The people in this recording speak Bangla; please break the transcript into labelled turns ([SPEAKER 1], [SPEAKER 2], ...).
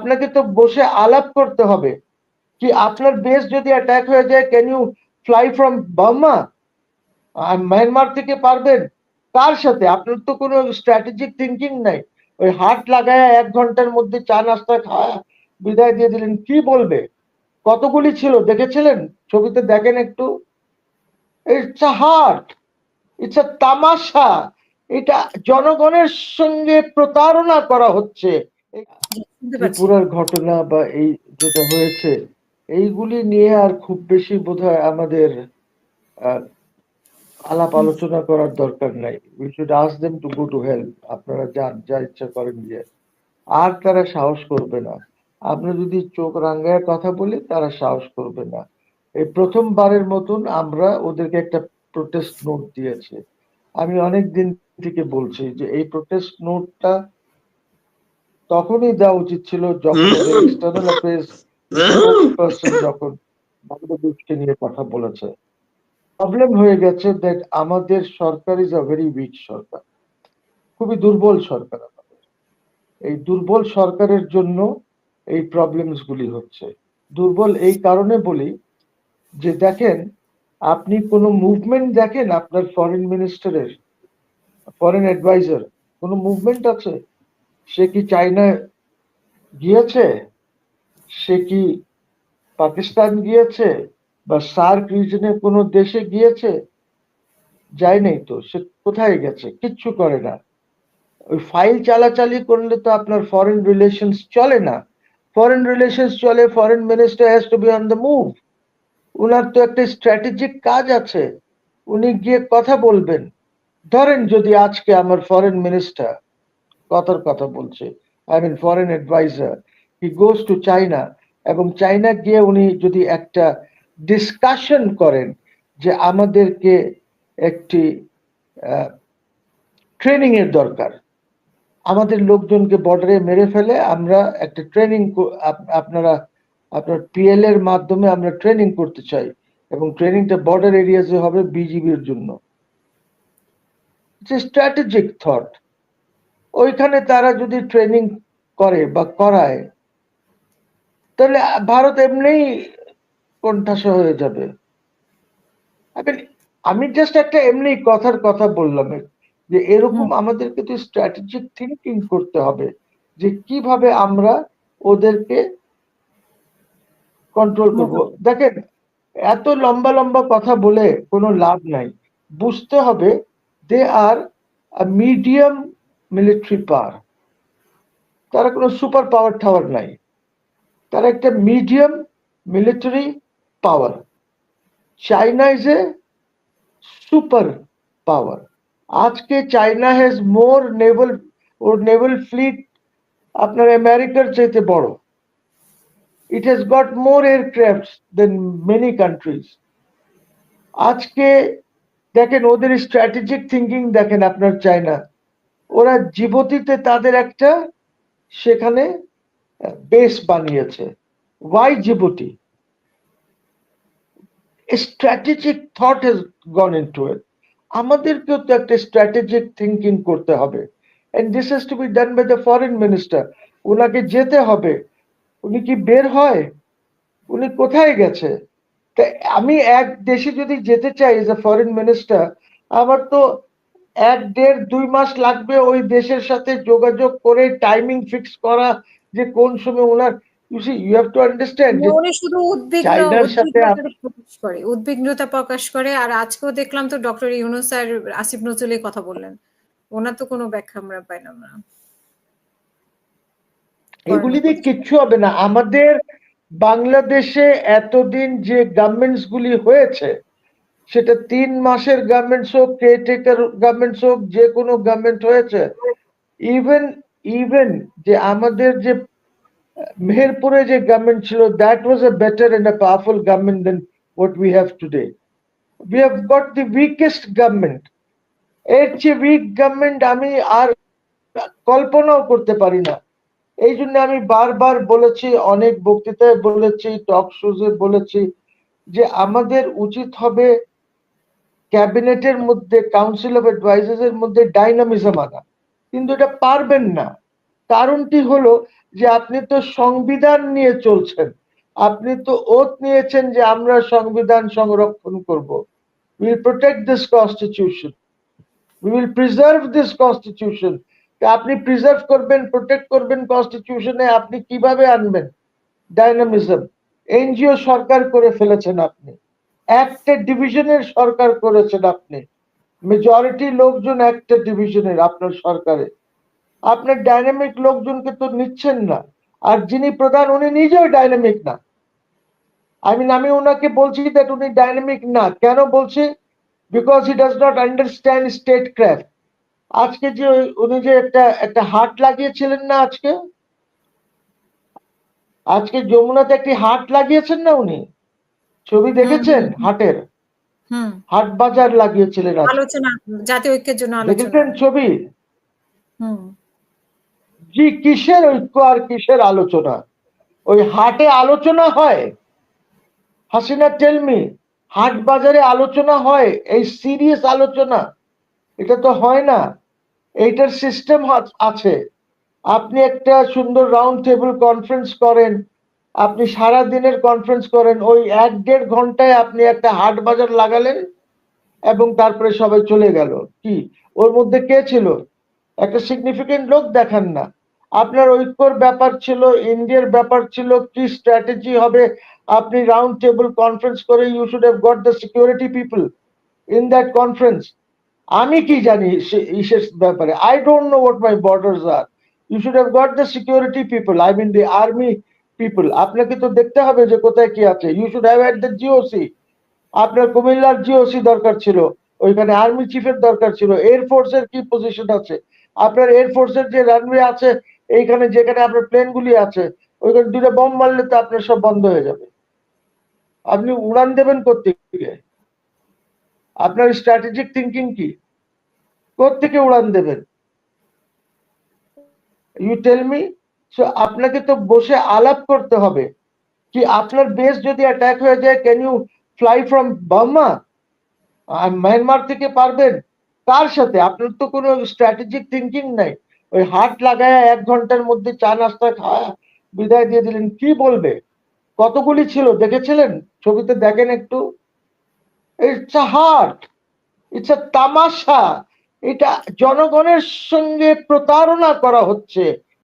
[SPEAKER 1] আপনাকে তো বসে আলাপ করতে হবে। কি আপনার বেস যদি অ্যাটাক হয়ে যায় can you fly from Burma Myanmar থেকে পারবেন? কার সাথে? আপনার তো কোনো স্ট্র্যাটেজিক থিঙ্কিং নাই। ওই হাট লাগায় এক ঘণ্টার মধ্যে চা নাস্তা খাওয়া বিদায় দিয়ে দিলেন। কি বলবে? কতগুলি ছিল? দেখেছিলেন? ছবিতে দেখেন একটু। It's a heart it's a তামাশা। এটা জনগণের সঙ্গে প্রতারণা করা হচ্ছে। ত্রিপুরার ঘটনা বা এই যেটা হয়েছে এইগুলি নিয়ে আর খুব বেশি বোধহয় আমাদের আলাপ আলোচনা করার দরকার নাই। We should them to go to help আপনারা যান যা ইচ্ছা করেন গিয়ে। আর তারা সাহস করবে না। আমরা যদি চোখ রাঙ্গায় কথা বলি তারা সাহস করবে না। এই প্রথমবারের মতন আমরা ওদেরকে একটা প্রোটেস্ট নোট দিয়েছি। আমি অনেক দিন থেকে বলছি যে এই প্রোটেস্ট নোটটা তখনই দেওয়া উচিত ছিল যখন এক্সটার্নাল অ্যাফেয়ার্স পার্সন যখন বাংলাদেশকে নিয়ে কথা বলেছে। প্রবলেম হয়ে গেছে দ্যাট আমাদের সরকার ইজ আ ভেরি উইক সরকার। খুবই দুর্বল সরকার আমাদের। এই দুর্বল সরকারের জন্য এই প্রবলেমস গুলি হচ্ছে। দুর্বল এই কারণে বলি যে দেখেন আপনি কোনো মুভমেন্ট দেখেন আপনার ফরেন মিনিস্টারের ফরেন অ্যাডভাইজার কোনো মুভমেন্ট আছে? সে কি চায়না গিয়েছে? সে কি পাকিস্তান গিয়েছে বা সার্ক রিজনে কোনো দেশে গিয়েছে? যায় নাই তো, সে কোথায় গেছে? কিচ্ছু করে না। ওই ফাইল চালাচালি করলে তো আপনার ফরেন রিলেশনস চলে না। ফরেন রিলেশনস চলে foreign minister has to be on the move উনার তো একটা স্ট্র্যাটেজিক কাজ আছে। উনি গিয়ে কথা বলবেন। ধরেন যদি আজকে আমার ফরেন মিনিস্টার কথার কথা বলছে। I mean foreign adviser he goes to China এবং চাইনা গিয়ে উনি যদি একটা ডিসকাশন করেন যে আমাদেরকে একটি ট্রেনিং এর দরকার। আমাদের লোকজনকে বর্ডারে মেরে ফেলে আমরা একটা ট্রেনিং আপনারা, আপনার পিএল এর মাধ্যমে আমরা ট্রেনিং করতে চাই এবং ট্রেনিংটা বর্ডার এরিয়াতে হবে বিজিবির জন্য। স্ট্র্যাটেজিক থট ওইখানে তারা যদি ট্রেনিং করে বা করায় তাহলে ভারত এমনিই কোণঠাসা হয়ে যাবে। আমি জাস্ট একটা এমনি কথার কথা বললাম যে এরকম আমাদেরকে তো স্ট্র্যাটেজিক থিঙ্কিং করতে হবে যে কীভাবে আমরা ওদেরকে কন্ট্রোল করব। দেখেন এত লম্বা লম্বা কথা বলে কোনো লাভ নাই। বুঝতে হবে দে আর মিডিয়াম মিলিটারি পাওয়ার তারা কোনো সুপার পাওয়ার টাওয়ার নাই। তারা একটা medium military power China is a super power আজকে China has more naval or naval fleet আপনার আমেরিকার চাইতে বড়। It has got more aircraft than many countries আজকে দেখেন, ওদের স্ট্র্যাটেজিক থিঙ্কিং দেখেন আপনার চায়না ওরা জীবতীতে তাদের একটা সেখানে বেস বানিয়েছে। Why Djibouti strategic thought has gone into it আমাদেরকেও তো একটা স্ট্র্যাটেজিক থিঙ্কিং করতে হবে। And this has to be done by the foreign minister ওনাকে যেতে হবে। উনি কি বের হয়? উনি কোথায় গেছে? তা আমি এক দেশে যদি যেতে চাই এজ এ ফরেন মিনিস্টার আমার তো এক দেড় দুই মাস লাগবে ওই দেশের সাথে যোগাযোগ করে টাইমিং ফিক্স করা যে কোন সময় ওনার you see you have to understand
[SPEAKER 2] শুধু উদ্বিগ্ন
[SPEAKER 1] সাথে
[SPEAKER 2] উদ্বিগ্নতা প্রকাশ করে উদ্বিগ্নতা প্রকাশ করে আর আজকেও দেখলাম তো ডক্টর ইউনুস আর আসিফ নজরুল কথা বললেন। ওনার তো কোনো ব্যাখ্যা আমরা পাইলাম না
[SPEAKER 1] এগুলি দিয়ে কিচ্ছু হবে না। আমাদের বাংলাদেশে এতদিন যে গভর্নমেন্টস গুলি হয়েছে সেটা তিন মাসের গভর্নমেন্টস হোক কেয়ারটেকার গভর্নমেন্টস হোক যে কোনো গভর্নমেন্ট হয়েছে। ইভেন ইভেন যে আমাদের যে, মেহেরপুরে যে গভর্নমেন্ট ছিল that was a better and a powerful government than what we have today we have got the weakest government এর চেয়ে উইক গভর্নমেন্ট আমি আর কল্পনাও করতে পারি না। এই জন্য আমি বারবার বলেছি, অনেক বক্তৃতায় বলেছি টক শোজে বলেছি যে আমাদের উচিত হবে ক্যাবিনেটের মধ্যে কাউন্সিল অফ অ্যাডভাইজার্স এর মধ্যে ডাইনামিজম আনা। কিন্তু এটা পারবেন না। কারণটি হলো যে আপনি তো সংবিধান নিয়ে চলছেন। আপনি তো ওত নিয়েছেন যে আমরা সংবিধান সংরক্ষণ করব। Will protect this constitution we will preserve this constitution আপনি প্রিজার্ভ করবেন প্রোটেক্ট করবেন কনস্টিটিউশনে আপনি কীভাবে আনবেন? ডাইনামিজম এনজিও সরকার করে ফেলেছেন আপনি। একটা ডিভিশনের সরকার করেছেন আপনি। মেজরিটি লোকজন একটা ডিভিশনের আপনার সরকারে। আপনার ডাইনামিক লোকজনকে তো নিচ্ছেন না। আর যিনি প্রধান, উনি নিজেও ডাইনামিক না। আই মিন আমি ওনাকে বলছি দ্যাট উনি ডাইনামিক না। কেন বলছি? Because he does not understand statecraft আজকে যে উনি যে একটা একটা হাট লাগিয়েছিলেন না আজকে? আজকে যমুনাতে একটি হাট লাগিয়েছেন না উনি? ছবি দেখেছেন। হাটের। হাট বাজার লাগিয়েছিলেন আজকে।
[SPEAKER 2] আলোচনা জাতীয় ঐক্যের জন্য
[SPEAKER 1] দেখেছেন ছবি? জি কিসের ঐক্য আর কিসের আলোচনা? ওই হাটে আলোচনা হয়? হাসিনা টেলমি হাট বাজারে আলোচনা হয়? এই সিরিয়াস আলোচনা? এটা তো হয় না। এইটার সিস্টেম আছে। আপনি একটা সুন্দর রাউন্ড টেবিল কনফারেন্স করেন আপনি সারা দিনের কনফারেন্স করেন, ওই এক দেড় ঘন্টায় আপনি একটা হাট বাজার লাগালেন এবং তারপরে সবাই চলে গেল। কি? ওর মধ্যে কে ছিল? একটা সিগনিফিকেন্ট লোক দেখান না। আপনার ঐক্যর ব্যাপার ছিল, ইন্ডিয়ার ব্যাপার ছিল, কি স্ট্র্যাটেজি হবে? আপনি রাউন্ড টেবিল কনফারেন্স করে you should have got the security people in that conference আমি কি জানি ইসের ব্যাপারে? I don't know what my borders are you should have got the security people I mean the army people আপনাকে তো দেখতে হবে যে কোথায় কি আছে। You should have at the GOC আপনার কুমিল্লার জিওসি দরকার ছিল, ওইখানে আর্মি চিফের দরকার ছিল এয়ারফোর্স এর কি পজিশন আছে? আপনার এয়ারফোর্স এর যে রানওয়ে আছে, এইখানে যেখানে আপনার প্লেন গুলি আছে, ওইখানে দুটো বম মারলে তো আপনার সব বন্ধ হয়ে যাবে। আপনি উড়ান দেবেন কোথেকে আপনার স্ট্র্যাটেজিক থিঙ্কিং কি? কোথেকে উড়ান দেবেন? ইউ টেল মি সো আপনাকে তো বসে আলাপ করতে হবে। কি আপনার বেস যদি অ্যাটাক হয়ে যায় can you fly from Burma Myanmar থেকে পারবেন? কার সাথে? আপনার তো কোনো স্ট্র্যাটেজিক থিঙ্কিং নাই। ওই হাট লাগায় এক ঘণ্টার মধ্যে চা নাস্তা খাওয়া বিদায় দিয়ে দিলেন। কি বলবে? কতগুলি ছিল? দেখেছিলেন? ছবিতে দেখেন একটু। It's a heart it's a তামাশা। এটা জনগণের সঙ্গে প্রতারণা করা হচ্ছে।